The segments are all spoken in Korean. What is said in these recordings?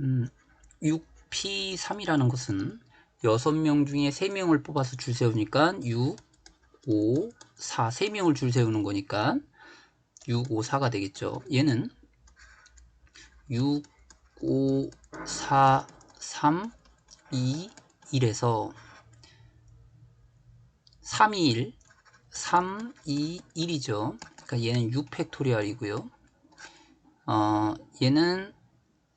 음, 6P3이라는 것은 6명 중에 3명을 뽑아서 줄 세우니까 6, 5, 4, 3명을 줄 세우는 거니까 6, 5, 4가 되겠죠. 얘는 6, 5, 4, 3, 2, 1에서 3, 2, 1, 3, 2, 1이죠. 그러니까 얘는 6팩토리얼이고요. 어, 얘는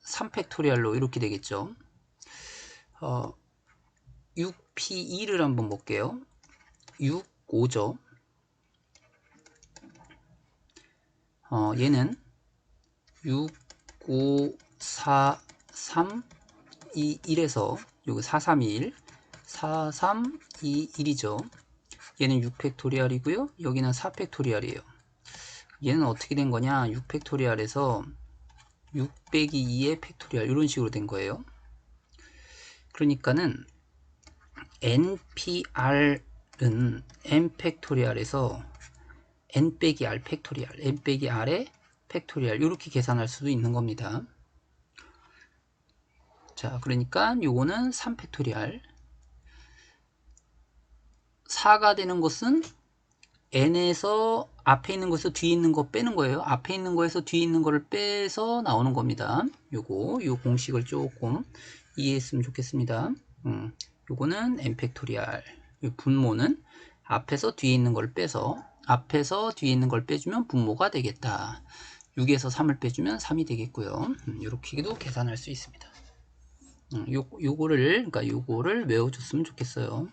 3팩토리얼로 이렇게 되겠죠. 어, 6P2를 한번 볼게요. 6, 5죠. 어, 얘는 6, 5, 4, 3, 2, 1에서 여기 4, 3, 2, 1, 4, 3, 2, 1이죠. 얘는 6팩토리얼이고요. 여기는 4팩토리얼이에요. 얘는 어떻게 된 거냐? 6팩토리얼에서 6 빼기 2의 팩토리얼 이런 식으로 된 거예요. 그러니까는 npr은 n 팩토리얼에서 n 빼기 r 팩토리얼, n 빼기 r의 팩토리얼 이렇게 계산할 수도 있는 겁니다. 자, 그러니까 요거는 3 팩토리얼 4가 되는 것은 n에서 앞에 있는 것에서 뒤에 있는 거 빼는 거예요. 앞에 있는 거에서 뒤에 있는 거를 빼서 나오는 겁니다. 요거 요 공식을 조금 이해했으면 좋겠습니다. 음, 요거는 n 팩토리얼 요 분모는 앞에서 뒤에 있는 걸 빼서 앞에서 뒤에 있는 걸 빼주면 분모가 되겠다. 6에서 3을 빼주면 3이 되겠고요. 음, 이렇게도 계산할 수 있습니다. 음, 요, 요거를 그러니까 요거를 외워줬으면 좋겠어요.